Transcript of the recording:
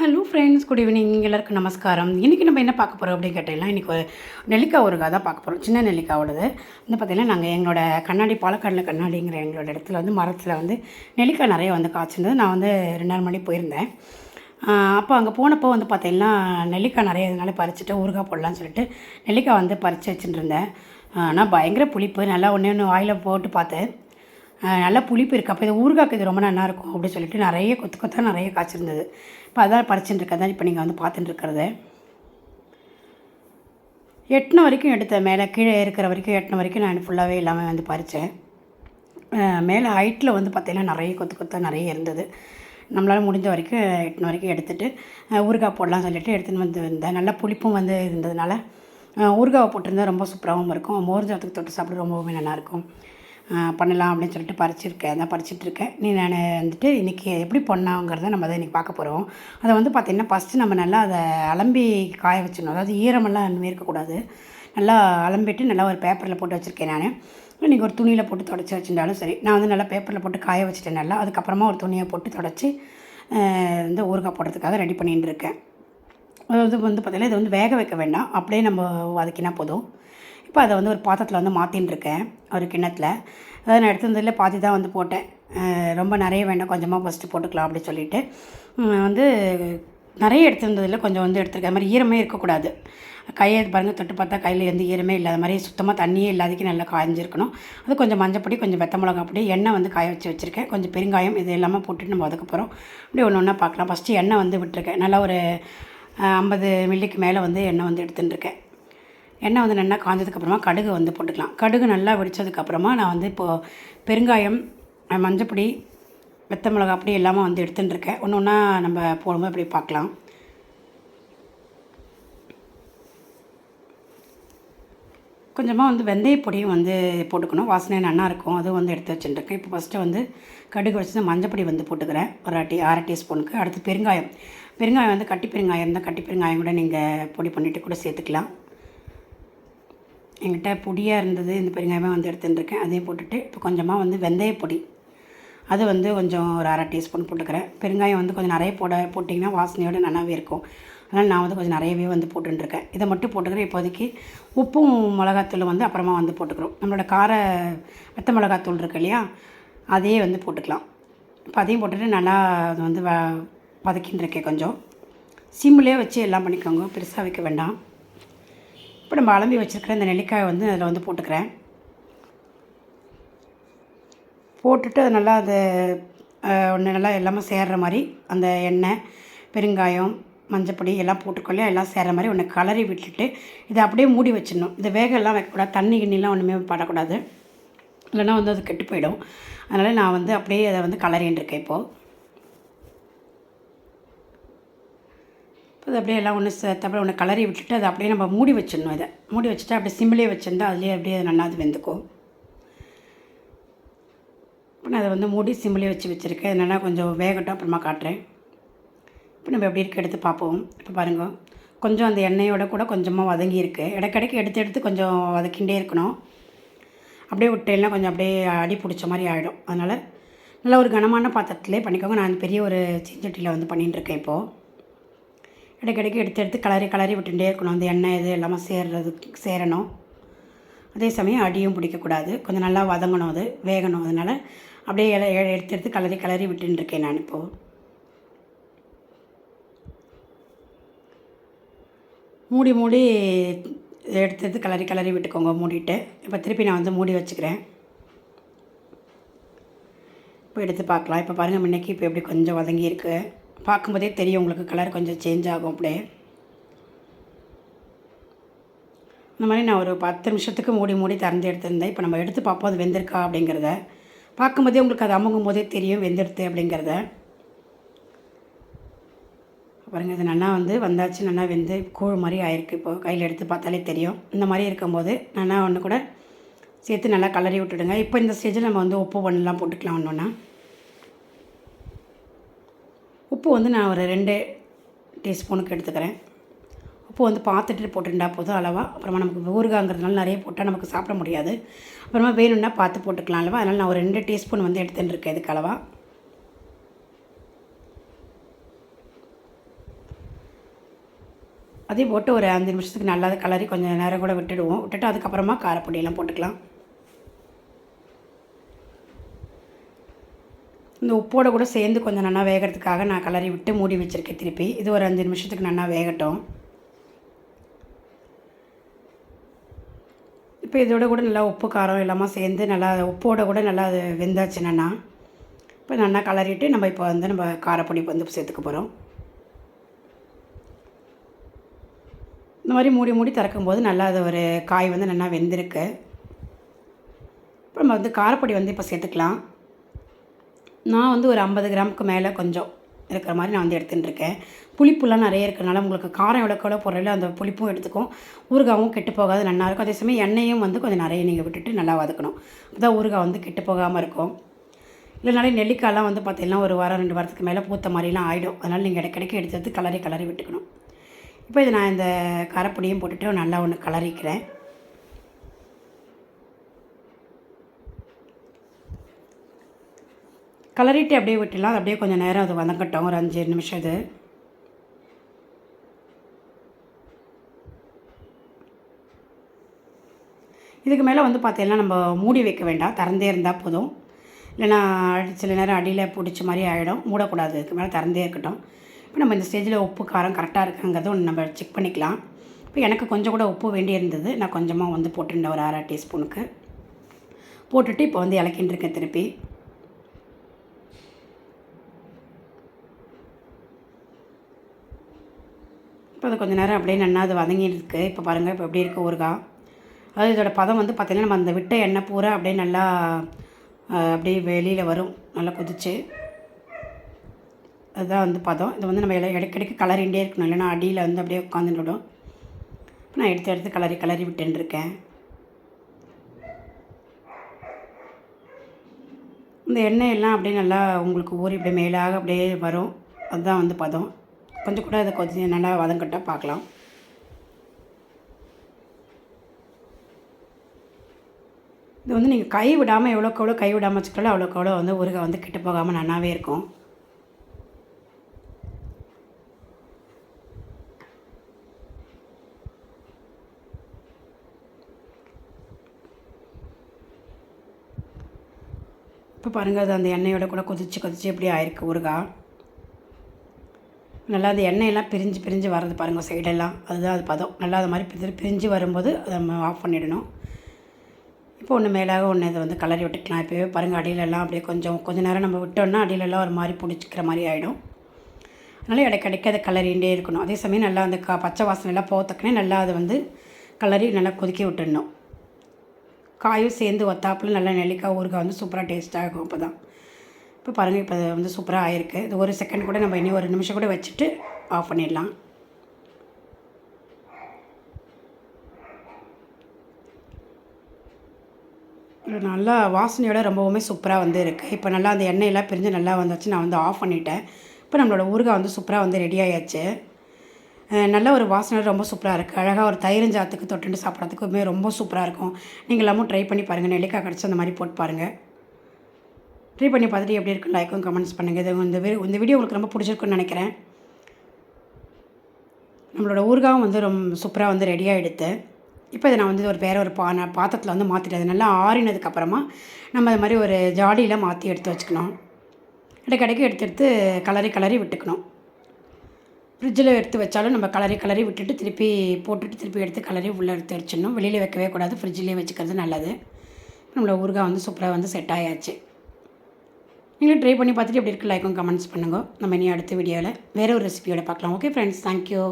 Hello friends good evening எல்லாருக்கும் நமஸ்காரம். இன்றைக்கி நம்ம என்ன பார்க்க போகிறோம் அப்படின்னு கேட்டிங்கன்னா இன்றைக்கி ஒரு நெல்லிக்காய் ஊறுகாய் தான் பார்க்க போகிறோம் சின்ன நெல்லிக்காயோடது வந்து பார்த்திங்கன்னா நாங்கள் எங்களோட கண்ணாடி பாலக்காடில் கண்ணாடிங்கிற எங்களோட இடத்துல வந்து மரத்தில் வந்து நெல்லிக்காய் நிறைய வந்து காய்ச்சிருந்தது. நான் வந்து ரெண்டு நாள் மணி போயிருந்தேன். அப்போ அங்கே போனப்போ வந்து பார்த்திங்கன்னா நெல்லிக்காய் நிறைய இதனால பறிச்சுட்டு ஊறுகாய் போடலான்னு சொல்லிட்டு நெல்லிக்காய் வந்து பறித்து வச்சுட்டு இருந்தேன். ஆனால் பயங்கர புளிப்பு. நல்லா ஒன்று ஒன்று வாயில் போட்டு பார்த்தேன். நல்லா புளிப்பு இருக்குது அப்போ இது ஊறுகாய்க்கு இது ரொம்ப நல்லா இருக்கும் அப்படின்னு சொல்லிட்டு நிறைய கொத்து கொத்தாக நிறைய காய்ச்சிருந்தது. இப்போ அதான் பறிச்சுட்டு இருக்கேன். தான் இப்போ நீங்கள் வந்து பார்த்துட்டு இருக்கிறது. எட்டின வரைக்கும் எடுத்தேன். மேலே கீழே இருக்கிற வரைக்கும் எட்டின வரைக்கும் நான் ஃபுல்லாகவே எல்லாமே வந்து பறித்தேன் மேலே ஹைட்டில் வந்து பார்த்திங்கன்னா நிறைய கொத்து கொத்தாக நிறைய இருந்தது. நம்மளால் முடிஞ்ச வரைக்கும் எட்டின வரைக்கும் எடுத்துகிட்டு ஊறுகாய் போடலாம் சொல்லிட்டு எடுத்துகிட்டு வந்து இருந்தேன் நல்லா புளிப்பும் வந்து இருந்ததுனால ஊறுகாவை போட்டிருந்தா ரொம்ப சூப்பராகவும் இருக்கும். மோர் ஜாத்துக்கு தொட்டு சாப்பிட ரொம்பவுமே நல்லாயிருக்கும் பண்ணலாம் அப்படின்னு சொல்லிட்டு பறிச்சிருக்கேன். அதான் பறிச்சிட்ருக்கேன். நீ நான் வந்துட்டு இன்றைக்கி எப்படி பண்ணாங்கிறத நம்ம அதை இன்றைக்கி பார்க்க போகிறோம் அதை வந்து பார்த்திங்கன்னா ஃபஸ்ட்டு நம்ம நல்லா அதை அலம்பி காய வச்சிடணும். அதாவது ஈரமெல்லாம் இன்னும் இருக்கக்கூடாது. நல்லா அலம்பிட்டு நல்லா ஒரு பேப்பரில் போட்டு வச்சுருக்கேன் நான். இன்றைக்கி ஒரு துணியில் போட்டு தொடச்சி வச்சுருந்தாலும் சரி. நான் வந்து நல்லா பேப்பரில் போட்டு காய வச்சுட்டேன் நல்லா. அதுக்கப்புறமா ஒரு துணியை போட்டு தொடச்சி வந்து இந்த ஊறுகாய் போடுறதுக்காக ரெடி பண்ணிட்டு இருக்கேன். அது வந்து பார்த்திங்கன்னா இது வந்து வேக வைக்க வேண்டாம். அப்படியே நம்ம வதக்கினா போதும். இப்போ அதை வந்து ஒரு பாத்திரத்தில் வந்து மாற்றின்னு இருக்கேன் ஒரு கிண்ணத்தில். அதை நான் எடுத்திருந்ததில் பாத்தி தான் வந்து போட்டேன். ரொம்ப நிறைய வேண்டாம் கொஞ்சமாக ஃபஸ்ட்டு போட்டுக்கலாம் அப்படின்னு சொல்லிட்டு. வந்து நிறைய எடுத்திருந்ததில் கொஞ்சம் வந்து எடுத்துருக்கேன். அது மாதிரி ஈரமே இருக்கக்கூடாது. கையை பாருங்கள் தொட்டு பார்த்தா கையில் எந்த ஈரமே இல்லாத மாதிரி சுத்தமாக தண்ணியே இல்லாதக்கு நல்லா காய்ஞ்சிருக்கணும். அது கொஞ்சம் மஞ்சப்பொடி கொஞ்சம் வெத்த மிளகா பொடி எண்ணெய் வந்து காய வச்சு வச்சுருக்கேன். கொஞ்சம் பெருங்காயம் இது எல்லாமே போட்டுட்டு நம்ம வதக்க போகிறோம் அப்படியே ஒன்று ஒன்றா பார்க்கலாம். ஃபஸ்ட்டு எண்ணெய் வந்து விட்டுருக்கேன். நல்லா ஒரு ஐம்பது மில்லிக்கு மேலே வந்து எண்ணெய் வந்து எடுத்துன்னு இருக்கேன் எண்ணெய் வந்து நல்லா காஞ்சதுக்கப்புறமா கடுகு வந்து போட்டுக்கலாம். கடுகு நல்லா வெடித்ததுக்கப்புறமா நான் வந்து இப்போது பெருங்காயம் மஞ்சப்பொடி வெத்த மிளகா அப்படி எல்லாமே வந்து எடுத்துன்னு இருக்கேன். ஒன்று ஒன்றா நம்ம போடும்போது இப்படி பார்க்கலாம். கொஞ்சமாக வந்து வெந்தயப்பொடியும் வந்து போட்டுக்கணும். வாசனை நல்லா இருக்கும். அதுவும் வந்து எடுத்து வச்சுட்டுருக்கேன் இப்போ ஃபஸ்ட்டு வந்து கடுகு வச்சு மஞ்சப்பொடி வந்து போட்டுக்கிறேன். ஒரு அரை அரை டீஸ்பூனுக்கு. அடுத்து பெருங்காயம். பெருங்காயம் வந்து கட்டி பெருங்காயம் இருந்தால் கட்டி பெருங்காயம் கூட நீங்கள் பொடி பண்ணிவிட்டு கூட சேர்த்துக்கலாம். என்கிட்ட பொடியாக இருந்தது இந்த பெருங்காயமே வந்து எடுத்துட்டுருக்கேன். அதையும் போட்டுட்டு இப்போ கொஞ்சமாக வந்து வெந்தயப்பொடி அது வந்து கொஞ்சம் ஒரு அரை டீஸ்பூன் போட்டுக்கிறேன். பெருங்காயம் வந்து கொஞ்சம் நிறைய போட போட்டிங்கன்னா வாசனையோடு நல்லாவே இருக்கும். அதனால் நான் வந்து கொஞ்சம் நிறையவே வந்து போட்டுருக்கேன் இதை மட்டும் போட்டுக்கிறேன். இப்போதைக்கு உப்பும் மிளகாத்தூள் வந்து அப்புறமா வந்து போட்டுக்கிறோம். நம்மளோட கார வெத்த மிளகாத்தூள் இருக்கு இல்லையா? அதையே வந்து போட்டுக்கலாம். இப்போ அதையும் போட்டுட்டு நல்லா அது வந்து வ வதக்கின்னு இருக்கேன் கொஞ்சம். சிம்லேயே வச்சு எல்லாம் பண்ணிக்கோங்க. பெருசாக வைக்க வேண்டாம். இப்போ நம்ம அலம்பி வச்சுருக்கிற இந்த நெல்லிக்காயை வந்து அதில் வந்து போட்டுக்கிறேன். போட்டுட்டு அது நல்லா அது ஒன்று நல்லா எல்லாமே சேர்ற மாதிரி அந்த எண்ணெய் பெருங்காயம் மஞ்சப்பொடி எல்லாம் போட்டுக்கொள்ளே எல்லாம் சேர்ற மாதிரி ஒன்று கலரி விட்டுட்டு இதை அப்படியே மூடி வச்சிடணும். இந்த வேக எல்லாம் வைக்கக்கூடாது. தண்ணி கிண்ணிலாம் ஒன்றுமே படக்கூடாது. இல்லைன்னா வந்து அது கெட்டு போயிடும். அதனால் நான் வந்து அப்படியே அதை வந்து கலரின்னு இருக்கேன் இப்போது இப்போ அப்படியே எல்லாம் ஒன்று சேர்த்தப்பறம் ஒன்று கலரி விட்டுட்டு அதை அப்படியே நம்ம மூடி வச்சிடணும் இதை. மூடி வச்சுட்டு அப்படியே சிம்மிலே வச்சுருந்தா அதுலேயே அப்படியே நல்லா அது வெந்துக்கும். இப்போ நான் அதை வந்து மூடி சிம்மிலே வச்சு வச்சுருக்கேன். நல்லா கொஞ்சம் வேகட்டும் அப்புறமா காட்டுறேன். இப்போ நம்ம எப்படி இருக்க எடுத்து பார்ப்போம். இப்போ பாருங்க. கொஞ்சம் அந்த எண்ணெயோட கூட கொஞ்சமாக வதங்கி இருக்குது இடக்கடைக்கு எடுத்து எடுத்து கொஞ்சம் வதக்கிண்டே இருக்கணும். அப்படியே விட்டேன்னா கொஞ்சம் அப்படியே அடி பிடிச்ச மாதிரி ஆகிடும் அதனால் நல்ல ஒரு கனமான பாத்திரத்திலே பண்ணிக்கோங்க. நான் பெரிய ஒரு சீஞ்சட்டியில் வந்து பண்ணிகிட்டு இருக்கேன் இப்போது இடைக்கிடைக்கு எடுத்து எடுத்து கலரி கலரி விட்டுட்டே இருக்கணும். அந்த எண்ணெய் இது எல்லாமே சேர்றது சேரணும். அதே சமயம் அடியும் பிடிக்கக்கூடாது. கொஞ்சம் நல்லா வதங்கணும் அது வேகணும். அதனால் அப்படியே இலை எடுத்து எடுத்து கலரி கலரி விட்டுருக்கேன் நான் இப்போது மூடி மூடி எடுத்து எடுத்து கலரி கலரி விட்டுக்கோங்க மூடிட்டு. இப்போ திருப்பி நான் வந்து மூடி வச்சுக்கிறேன். இப்போ எடுத்து பார்க்கலாம். இப்போ பாருங்கள் முன்னைக்கு இப்போ எப்படி கொஞ்சம் வதங்கியிருக்கு. பார்க்கும்போதே தெரியும் உங்களுக்கு கலர் கொஞ்சம் சேஞ்ச் ஆகும் அப்படியே இந்த மாதிரி நான் ஒரு பத்து நிமிஷத்துக்கு மூடி மூடி திறந்து எடுத்திருந்தேன். இப்போ நம்ம எடுத்து பார்ப்போம் அது வெந்திருக்கா அப்படிங்கிறத. பார்க்கும்போதே உங்களுக்கு அது அமுங்கும் போதே தெரியும் வெந்திருத்து அப்படிங்கிறத. பாருங்கள் இது நல்லா வந்து வந்தாச்சு நல்லா வெந்து கூழ் மாதிரி ஆயிருக்கு. இப்போ கையில் எடுத்து பார்த்தாலே தெரியும். இந்த மாதிரி இருக்கும்போது நல்லா ஒன்று கூட சேர்த்து நல்லா கலரி விட்டுடுங்க. இப்போ இந்த ஸ்டேஜில் நம்ம வந்து உப்பு ஒன்றுலாம் போட்டுக்கலாம் ஒன்றுன்னா உப்பு வந்து நான் ஒரு ரெண்டு டீஸ்பூனுக்கு எடுத்துக்கிறேன். உப்பு வந்து பார்த்துட்டு போட்டுட்டா போதும் அளவாக அப்புறமா நமக்கு ஊறுகாங்கிறதுனால நிறைய போட்டால் நமக்கு சாப்பிட முடியாது. அப்புறமா வேணும்னா பார்த்து போட்டுக்கலாம் அளவா. அதனால் நான் ஒரு ரெண்டு டீஸ்பூன் வந்து எடுத்துன்னு இருக்கேன் இதுக்கு அளவாக அதே போட்டு ஒரு அஞ்சு நிமிஷத்துக்கு நல்லா கலரி கொஞ்சம் நேரம் கூட விட்டுடுவோம். விட்டுட்டு அதுக்கப்புறமா காரப்பொடியெல்லாம் போட்டுக்கலாம். இந்த உப்போட கூட சேர்ந்து கொஞ்சம் நல்லா வேகிறதுக்காக நான் கலரி விட்டு மூடி வச்சுருக்கேன் திருப்பி. இது ஒரு அஞ்சு நிமிஷத்துக்கு நல்லா வேகட்டும். இப்போ இதோட கூட நல்லா உப்பு காரம் எல்லாமே சேர்ந்து நல்லா உப்போட கூட நல்லா அது வெந்தாச்சுன்னா இப்போ நல்லா கலரிட்டு நம்ம இப்போ வந்து நம்ம காரப்பொடி வந்து சேர்த்துக்க போகிறோம் இந்த மாதிரி மூடி மூடி திறக்கும்போது நல்லா அது ஒரு காய் வந்து நல்லா வெந்திருக்கு. இப்போ நம்ம வந்து காரப்பொடி வந்து இப்போ சேர்த்துக்கலாம். நான் வந்து ஒரு ஐம்பது கிராமுக்கு மேலே கொஞ்சம் இருக்கிற மாதிரி நான் வந்து எடுத்துகிட்டு இருக்கேன் புளிப்புலாம் நிறைய இருக்கிறனால உங்களுக்கு காரம் எவ்வளோக்கு எவ்வளோ போடுறதில்ல அந்த புளிப்பும் எடுத்துக்கும். ஊறுகாவும் கெட்டு போகாது நல்லா இருக்கும். அதே சமயம் எண்ணெயும் வந்து கொஞ்சம் நிறைய நீங்கள் விட்டுட்டு நல்லா வதக்கணும். அப்போ ஊறுகாய் வந்து கெட்டு போகாமல் இருக்கும். இல்லைனாலே நெல்லிக்காயெலாம் வந்து பார்த்திங்கன்னா ஒரு வாரம் ரெண்டு வாரத்துக்கு மேலே பூத்த மாதிரிலாம் ஆகிடும் அதனால் நீங்கள் இடைக்கிடைக்கு எடுத்து கலரி கலரி விட்டுக்கணும். இப்போ இது நான் இந்த காரப்பொடியும் போட்டுட்டு நல்லா ஒன்று கலரிக்கிறேன் கலரிட்டு அப்படியே விட்டுலாம் அப்படியே கொஞ்சம் நேரம் அது வதங்கட்டும். ஒரு அஞ்சு நிமிஷம் இது. இதுக்கு மேலே வந்து பார்த்தீங்கன்னா நம்ம மூடி வைக்க வேண்டாம். திறந்தே இருந்தால் போதும். இல்லைனா சில நேரம் அடியில் பிடிச்ச மாதிரி ஆகிடும் மூடக்கூடாது. இதுக்கு மேலே திறந்தே இருக்கட்டும். இப்போ நம்ம இந்த ஸ்டேஜில் உப்பு காரம் கரெக்டாக இருக்குங்கிறத ஒன்று நம்ம செக் பண்ணிக்கலாம். இப்போ எனக்கு கொஞ்சம் கூட உப்பு வேண்டி இருந்தது. நான் கொஞ்சமாக வந்து போட்டுருந்தேன். ஒரு அரை டீஸ்பூனுக்கு. போட்டுட்டு இப்போ வந்து இலக்கின்னு இருக்கேன் திருப்பி. இப்போ அது கொஞ்சம் நேரம் அப்படியே நல்லா அது வதங்கிட்டு இருக்குது இப்போ பாருங்கள் இப்போ எப்படி இருக்குது ஊறுகாய். அதாவது இதோட பதம் வந்து பார்த்திங்கன்னா நம்ம அந்த விட்ட எண்ணெய் பூரா அப்படியே நல்லா அப்படியே வெளியில் வரும். நல்லா கொதிச்சு. அதுதான் வந்து பதம். இது வந்து நம்ம இடைக்கடிக்கு கலரிண்டே இருக்கணும். இல்லைன்னா அடியில் வந்து அப்படியே உட்காந்துடும் இப்போ நான் எடுத்து எடுத்து கலரி கலரி விட்டுருக்கேன் இந்த எண்ணெய் எல்லாம் அப்படியே நல்லா உங்களுக்கு ஊறி அப்படியே மேலாக அப்படியே வரும். அதுதான் வந்து பதம். கொஞ்சம் கூட இதை கொஞ்சம் நல்லா வதங்கட்டால் பார்க்கலாம். இது வந்து நீங்கள் கை விடாமல் எவ்வளோக்கு எவ்வளோ கை விடாமல் வச்சுக்கலாம் அவ்வளோக்கு எவ்வளோ வந்து ஊறுகாய் வந்து கெட்டு போகாமல் நல்லாவே இருக்கும். இப்போ பாருங்கள் அது அந்த எண்ணெயோட கூட கொதிச்சு கொதிச்சு எப்படி ஆயிருக்கு ஊறுகாய். நல்லா அந்த எண்ணெயெல்லாம் பிரிஞ்சு பிரிஞ்சு வர்றது பாருங்கள் சைடெல்லாம் அதுதான் அது பதம். நல்லா அது மாதிரி பிரிஞ்சு பிரிஞ்சு வரும்போது அதை நம்ம ஆஃப் பண்ணிடணும். இப்போ ஒன்று மேலாக ஒன்று இதை வந்து கலரி விட்டுக்கலாம். இப்போவே பாருங்கள் அடியிலெல்லாம் அப்படியே கொஞ்சம் கொஞ்சம் நேரம் நம்ம விட்டோம்னா அடியிலெல்லாம் ஒரு மாதிரி பிடிச்சிக்கிற மாதிரி ஆகிடும் அதனால் இடைக்கடைக்கு அதை கலரிண்டே இருக்கணும். அதே சமயம் நல்லா அந்த க பச்சை வாசனைலாம் போத்தக்கனே நல்லா அதை வந்து கலரி நல்லா கொதிக்க விட்டுடணும். காயும் சேர்ந்து ஒத்தாப்பில் நல்லா நெல்லிக்காய் ஊறுகாய் வந்து சூப்பராக டேஸ்ட்டாக இருக்கும் அப்போ தான் இப்போ பாருங்கள் இப்போ வந்து சூப்பராக ஆயிருக்கு. இது ஒரு செகண்ட் கூட நம்ம இன்னும் ஒரு நிமிஷம் கூட வச்சுட்டு ஆஃப் பண்ணிடலாம். நல்லா வாசனையோட ரொம்பவுமே சூப்பராக வந்து இருக்குது இப்போ நல்லா அந்த எண்ணெயெல்லாம் பிரிஞ்சு நல்லா வந்துச்சு நான் வந்து ஆஃப் பண்ணிட்டேன். இப்போ நம்மளோட ஊறுகாய் வந்து சூப்பராக வந்து ரெடி ஆயாச்சு. நல்ல ஒரு வாசனை ரொம்ப சூப்பராக இருக்குது அழகாக ஒரு தயிரஞ்சாத்துக்கு தொட்டுட்டு சாப்பிட்றதுக்குமே ரொம்ப சூப்பராக இருக்கும். நீங்கள் எல்லாமும் ட்ரை பண்ணி பாருங்கள் நெல்லிக்காய் கிடச்சி அந்த மாதிரி போட்டு பாருங்கள் ட்ரை பண்ணி பார்த்துட்டு எப்படி இருக்குன்னு லைக்கும் கமெண்ட்ஸ் பண்ணுங்கள் இது இந்த இந்த வீடியோ உங்களுக்கு ரொம்ப பிடிச்சிருக்குன்னு நினைக்கிறேன். நம்மளோட ஊறுகாவும் வந்து ரொம்ப சூப்பராக வந்து ரெடியாக எடுத்து இப்போ இதை நான் வந்து ஒரு வேறு ஒரு பா பாத்திரத்தில் வந்து மாற்றிட்டேன் அது நல்லா ஆறினதுக்கப்புறமா நம்ம அது மாதிரி ஒரு ஜாடியில் மாற்றி எடுத்து வச்சுக்கணும். இடைக்கடைக்கு எடுத்து எடுத்து கலரி கலரி விட்டுக்கணும். ஃப்ரிட்ஜில் எடுத்து வச்சாலும் நம்ம கலரி கலரி விட்டுட்டு திருப்பி போட்டுட்டு திருப்பி எடுத்து கலரி உள்ளே எடுத்து வச்சிடணும். வெளியில் வைக்கவே கூடாது. ஃப்ரிட்ஜிலே வச்சுக்கிறது நல்லது. நம்மளோட ஊறுகாய் வந்து சூப்பராக வந்து செட் ஆயாச்சு. நீங்களும் ட்ரை பண்ணி பார்த்துட்டு எப்படி இருக்கு? லைக்கும் கமெண்ட்ஸ் பண்ணுங்கள் நம்ம இனி அடுத்த வீடியோவில் வேறு ஒரு ரெசிபியோட பார்க்கலாம். Okay friends thank you